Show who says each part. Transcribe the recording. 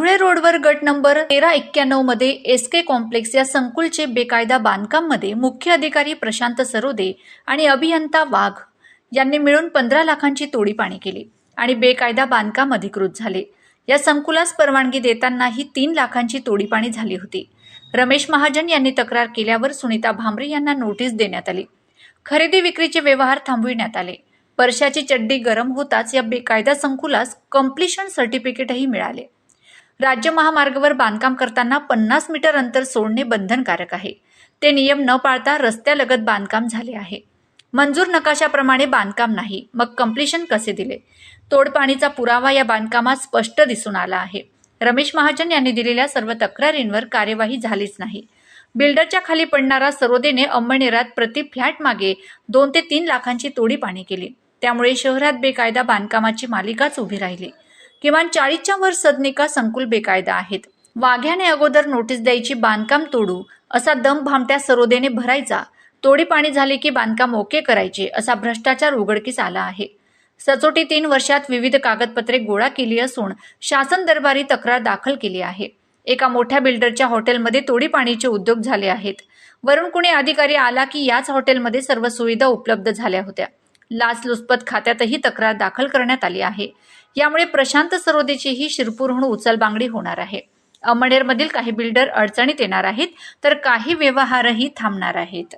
Speaker 1: धुळे रोडवर गट नंबर तेरा एक्क्याण्णवमध्ये एस के कॉम्प्लेक्स या संकुलचे बेकायदा बांधकाममध्ये मुख्य अधिकारी प्रशांत सरोदे आणि अभियंता वाघ यांनी मिळून पंधरा लाखांची तोडीपाणी केली आणि बेकायदा बांधकाम अधिकृत झाले. या संकुलास परवानगी देतानाही तीन लाखांची तोडीपाणी झाली होती. रमेश महाजन यांनी तक्रार केल्यावर सुनीता भामरे यांना नोटीस देण्यात आली. खरेदी विक्रीचे व्यवहार थांबविण्यात आले. पर्शाची चड्डी गरम होताच या बेकायदा संकुलास कम्प्लिशन सर्टिफिकेटही मिळाले. राज्य महामार्गावर बांधकाम करताना पन्नास मीटर अंतर सोडणे बंधनकारक आहे. ते नियम न पाळता रस्त्यालगत बांधकाम झाले आहे. मंजूर नकाशाप्रमाणे बांधकाम नाही. मग कम्प्लिशन कसे दिले? तोडपाणीचा पुरावा या बांधकामात स्पष्ट दिसून आला आहे. रमेश महाजन यांनी दिलेल्या सर्व तक्रारींवर कार्यवाही झालीच नाही. बिल्डरच्या खाली पडणारा सरोदेने अंमळनेरात प्रति फ्लॅट मागे दोन ते तीन लाखांची तोडीपाणी केली. त्यामुळे शहरात बेकायदा बांधकामाची मालिकाच उभी राहिली. किमान चाळीसच्या वर सदनिका संकुल बेकायदा आहेत. वाघ्याने अगोदर नोटीस द्यायची बांधकाम तोडू असा दम भामट्या सरोदेने भरायचा. तोडी पाणी झाले की बांधकाम ओके करायचे असा भ्रष्टाचार उघडकीस आला आहे. सचोटी तीन वर्षात विविध कागदपत्रे गोळा केली असून शासन दरबारी तक्रार दाखल केली आहे. एका मोठ्या बिल्डरच्या हॉटेलमध्ये तोडी पाणीचे उद्योग झाले आहेत. वरून कुणी अधिकारी आला की याच हॉटेलमध्ये सर्व सुविधा उपलब्ध झाल्या होत्या. लाचलुचपत खात्यातही तक्रार दाखल करण्यात आली आहे. यामुळे प्रशांत सरोदेचीही शिरपूरहून उचलबांगडी होणार आहे. अमळनेरमधील काही बिल्डर अडचणीत येणार आहेत तर काही व्यवहारही थांबणार आहेत.